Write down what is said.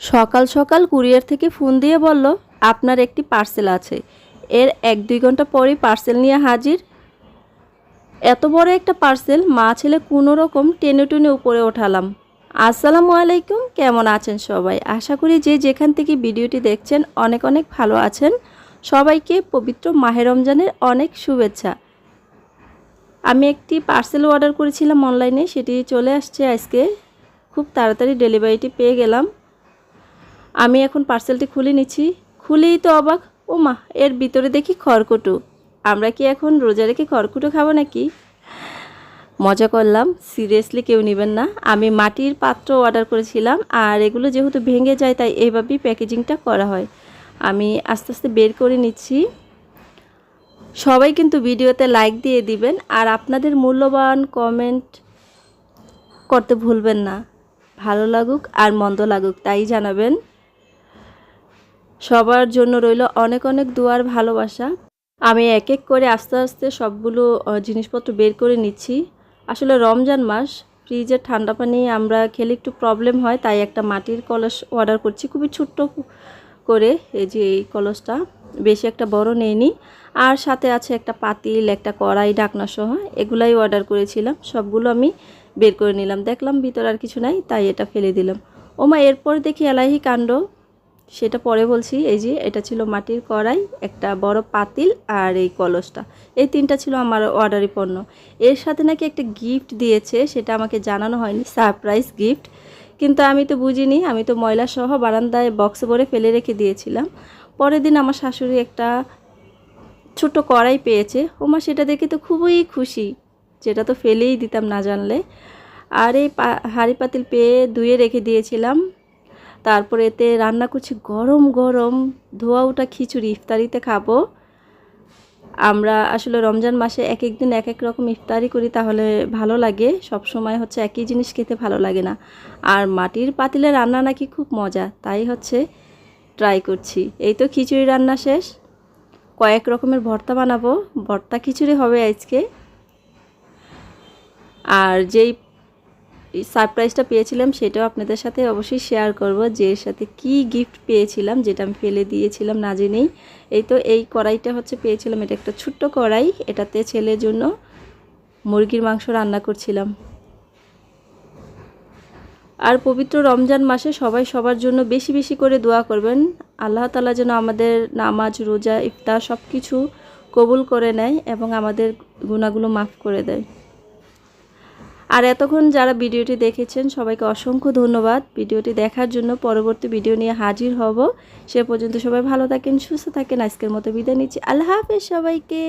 সকাল সকাল কুরিয়ার থেকে ফোন দিয়ে বলল, আপনার একটি পার্সেল আছে। এর এক দুই ঘণ্টা পরেই পার্সেল নিয়ে হাজির। এত বড় একটা পার্সেল, মা ছেলে কোনো রকম টেনে টেনে উপরে ওঠালাম। আসসালামু আলাইকুম, কেমন আছেন সবাই? আশা করি যে যেখান থেকে ভিডিওটি দেখছেন, অনেক অনেক ভালো আছেন। সবাইকে পবিত্র মাহে রমজানের অনেক শুভেচ্ছা। আমি একটি পার্সেল অর্ডার করেছিলাম অনলাইনে, সেটি চলে আসছে আজকে। খুব তাড়াতাড়ি ডেলিভারিটি পেয়ে গেলাম। আমি এখন পার্সেলটি খুলে নিচ্ছি। খুলেই তো অবাক ও মা এর ভিতরে দেখি খড়কুটো। আমরা কি এখন রোজা রেখে খড়কুটো খাব নাকি? মজা করলাম সিরিয়াসলি কেউ নেবেন না। আমি মাটির পাত্র অর্ডার করেছিলাম, আর এগুলো যেহেতু ভেঙে যায়, তাই এইভাবেই প্যাকেজিংটা করা হয়। আমি আস্তে আস্তে বের করে নিচ্ছি। সবাই কিন্তু ভিডিওতে লাইক দিয়ে দিবেন, আর আপনাদের মূল্যবান কমেন্ট করতে ভুলবেন না। ভালো লাগুক আর মন্দ লাগুক, তাই জানাবেন। সবার জন্য রইল অনেক অনেক দুয়ার ভালোবাসা। আমি এক এক করে আস্তে আস্তে সবগুলো জিনিসপত্র বের করে নিচ্ছি। আসলে রমজান মাস, ফ্রিজে ঠান্ডা পানি আমরা খেলে একটু প্রবলেম হয়, তাই একটা মাটির কলস অর্ডার করছি। খুবই ছোট্ট করে, এই যে এই কলসটা। বেশি একটা বড় নেইনি। আর সাথে আছে একটা পাতিল, একটা কড়াই, ঢাকনা সহ, এগুলাই অর্ডার করেছিলাম। সবগুলো আমি বের করে নিলাম। দেখলাম ভিতর আর কিছু নাই, তাই এটা ফেলে দিলাম। ওমা, এরপর দেখি এলাহি কাণ্ড। সেটা পরে বলছি, এই যে এটা ছিল মাটির কড়াই, একটা বড় পাতিল আর এই কলসটা। এই তিনটা ছিল আমার অর্ডারি পণ্য। এর সাথে নাকি একটা গিফট দিয়েছে, সেটা আমাকে জানানো হয়নি, সারপ্রাইজ গিফট। কিন্তু আমি তো বুঝিনি, আমি তো ময়লা সহ বারান্দায় বক্স ভরে ফেলে রেখে দিয়েছিলাম। পরের দিন আমার শাশুড়ি একটা ছোট কড়াই পেয়েছে। ওমা, সেটা দেখে তো খুবই খুশি, যেটা তো ফেলেই দিতাম না জানলে। আর এই হাঁড়ি পাতিল পেয়ে ধুয়ে রেখে দিয়েছিলাম। তারপরে এতে রান্না করছি গরম গরম ধোয়া ওঠা খিচুড়ি, ইফতারিতে খাব। আমরা আসলে রমজান মাসে এক এক দিন এক এক রকম ইফতারি করি, তাহলে ভালো লাগে। সব সময় হচ্ছে একই জিনিস খেতে ভালো লাগে না। আর মাটির পাতিলে রান্না নাকি খুব মজা, তাই হচ্ছে ট্রাই করছি। এই তো খিচুড়ি রান্না শেষ। কয়েক রকমের ভর্তা বানাবো। ভর্তা খিচুড়ি হবে আজকে। আর যেই সারপ্রাইজটা পেয়েছিলাম, সেটাও আপনাদের সাথে অবশ্যই শেয়ার করব যে এর সাথে কি গিফট পেয়েছিলাম, যেটা আমি ফেলে দিয়েছিলাম না জেনেই। এই তো এই কড়াইটা হচ্ছে পেয়েছিলাম, এটা একটা ছোট্ট কড়াই, এটাতে ছেলের জন্য মুরগির মাংস রান্না করছিলাম। আর পবিত্র রমজান মাসে সবাই সবার জন্য বেশি বেশি করে দোয়া করবেন। আল্লাহ তালা যেন আমাদের নামাজ, রোজা, ইফতার সব কিছু কবুল করে নেয় এবং আমাদের গুণাগুলো মাফ করে দেয়। আর এতক্ষণ যারা ভিডিওটি দেখেছেন, সবাইকে অসংখ্য ধন্যবাদ। ভিডিওটি দেখার জন্য পরবর্তী ভিডিও নিয়ে হাজির হব। সে পর্যন্ত সবাই ভালো থাকেন, সুস্থ থাকেন। আজকের মতো বিদায় নিচ্ছি। আল্লাহ হাফেজ সবাইকে।